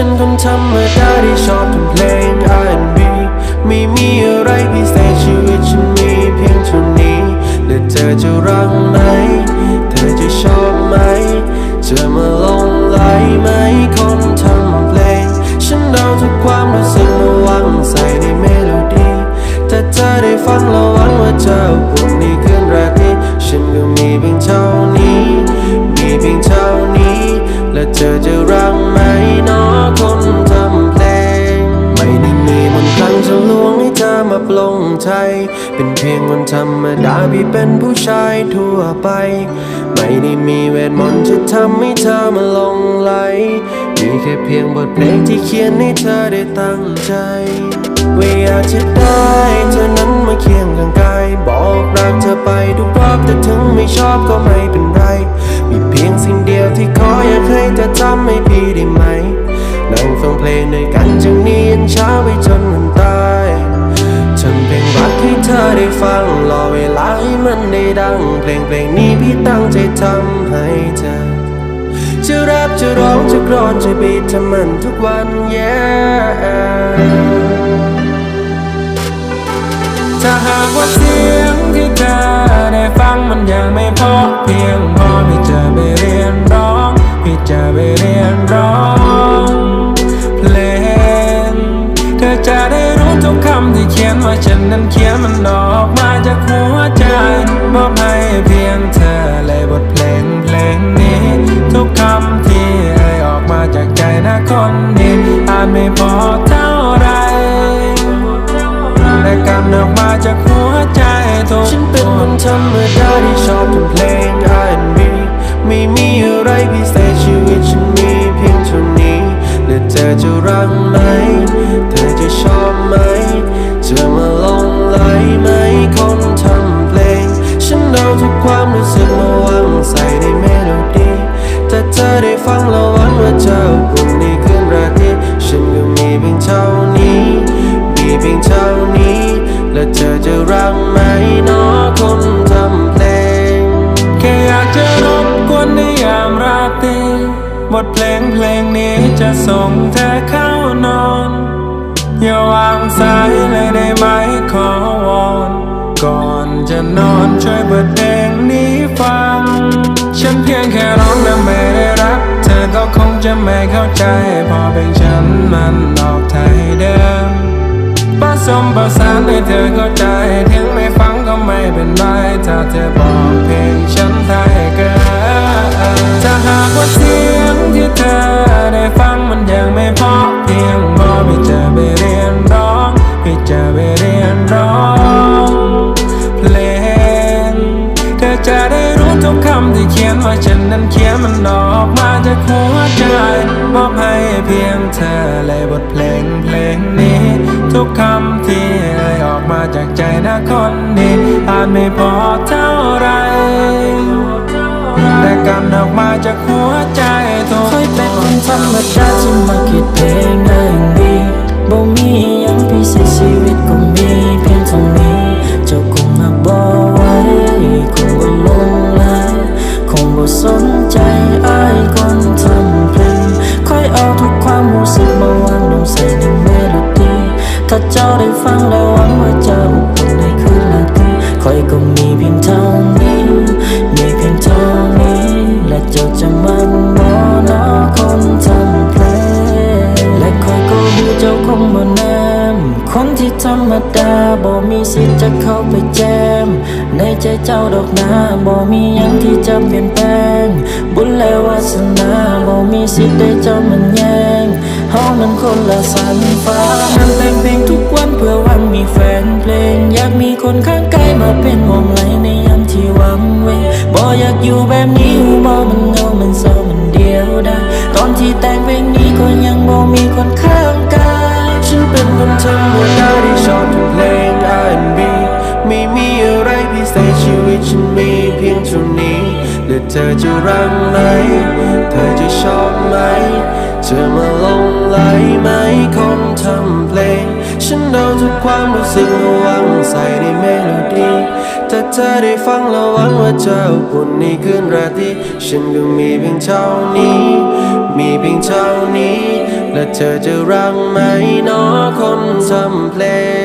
เป็นคนธรรมดาที่ชอบทำเพลง R&B ไม่มีอะไรพิเศษชีวิตฉันมีเพียงเท่านี้และเธอจะรักไหม เธอจะชอบไหม จะมาลงไหลไหมคนทำเพลง ฉันเอาทุกความรู้สึกมาวางใส่ในเมโลดี้ถ้าเธอได้ฟังแล้วหวังว่าเธออุ่นในคืนแราตรีฉันก็มีเพียงเท่านี้ มีเพียงเท่านี้ และเธอจะรักไหม เป็นเพียงคนธรรมดาพี่เป็นผู้ชายทั่วไป ไม่ได้มีเวทมนต์จะทำให้เธอมาลงไหลมีแค่เพียงบทเพลงที่เขียนให้เธอได้ตั้งใจว่าอยากจะได้เธอนั้นมาเคียงข้างกายบอกรักเธอไปทุกรอบแต่ถึงไม่ชอบก็ไม่เป็นไร มีเพียงสิ่งเดียวที่ขออยากให้เธอทำให้พี่ได้ไหม นั่งฟังเพลงด้วยกันจากนี้ยันเช้าไปจน ฟังรอเวลาให้มันได้ดัง เพลงเพลงนี้พี่ตั้งใจทำให้เธอ จะรับจะร้องจะกรอนจะบีททำมันทุกวัน yeah ถ้าหากว่าเสียงที่เธอได้ฟังมันยังไม่พอเพียงพอพี่จะไปเรียนร้อง พี่จะไปเรียนร้อง เพลง เธอจะได้รู้ทุกคำที่เขียนว่าฉันนั้นเขียนมันออกมาจากหัวใจมอบให้เพียงเธอเลยบทเพลงเพลงนี้ ทุกคำที่เอ่ยออกมาจากใจนะคนนี้อาจไม่พอเท่าไรแต่กำเนิดมาจากหัวใจทุกฉันเป็นคนธรรมดาที่ชอบทำเพลง R&B ไม่มีอะไรพิเศษชีวิตฉันมีเพียงเท่านี้และเธอจะรักไหม เธอจะชอบไหม ออุ่นในคืนราตรีฉันก็มีเพียงเท่านี้ มีเพียงเท่านี้ และเธอจะรักไหมนาะคนทำเพลง แค่อยากจะรบกวนในยามราตรีบทเพลงเพลงนี้จะส่งเธอเข้านอน อย่าวางสายเลยได้ไหมขอวอนก่อนจะนอนช่วยเปิดเพลงนี้ฟัง ฉันเพียงแค่ร้องและไม่ได้รัก เธอก็คง จะไม่เข้าใจ พอเป็นฉันมันออกไทยเดิมผสมประสานให้เธอเข้าใจ ถึงไม่ฟังก็ไม่เป็นไร ถ้าเธอบอกเพลงฉัน ทุกคำที่เขียนว่าฉันนั้นเขียนมันออกมาจากหัวใจมอบให้เพียงเธอเลยบทเพลงเพลงนี้ ทุกคำที่เอ่ยออกมาจากใจนะคนนี้อาจไม่พอเท่าไรแต่กันออกมาจากหัวใจทุกค่อยเป็นคนธรรมดาที่มาคิดเพลงได้อง อยก็มีเพียงเท่านี้ มีเพียงเท่านี้ และเจ้าจะมันมอนอคนทำเพลงและคอยก็รู้เจ้าคงบ่แนมคนที่ธรรมดาบ่มีสิทธิ์จะเข้าไปแจม ในใจเจ้าดอกนาบ่มีหยังที่จะเปลี่ยนแปลง บุญและวาสนาบ่มีสิทธิ์ได้เจ้ามันแย่งเฮามันคนละสันฟ้ามันแต่งเพลงทุกวันเพื่อวังมีแฟนเพลงอยากมีคนข้าง มาเป็นวงไหลในยามที่หวังเวบ่อยากอยู่แบบนี้หูบ่มันเงามันเศร้ามันเดียวดายตอนที่แต่งเพลงนี้ก็ยังบ่มีคนข้างกายฉันเป็นคนธรรมดาที่ชอบทำเพลง R&B ไม่มีอะไรพิเศษชีวิตฉันมีเพียงเท่านี้และเธอจะรักไหมเธอจะชอบไหมจะมาลงไหลไหมคนทำเพลง ฉันเอาทุกความรู้สึกวางใส่ในเมโลดี้ ถ้าเธอได้ฟังแล้วหวังว่าจะอุ่นในคืนราตรีฉันก็มีเพียงเท่านี้ มีเพียงเท่านี้ และเธอจะรักไหมเนอคนทำเพลง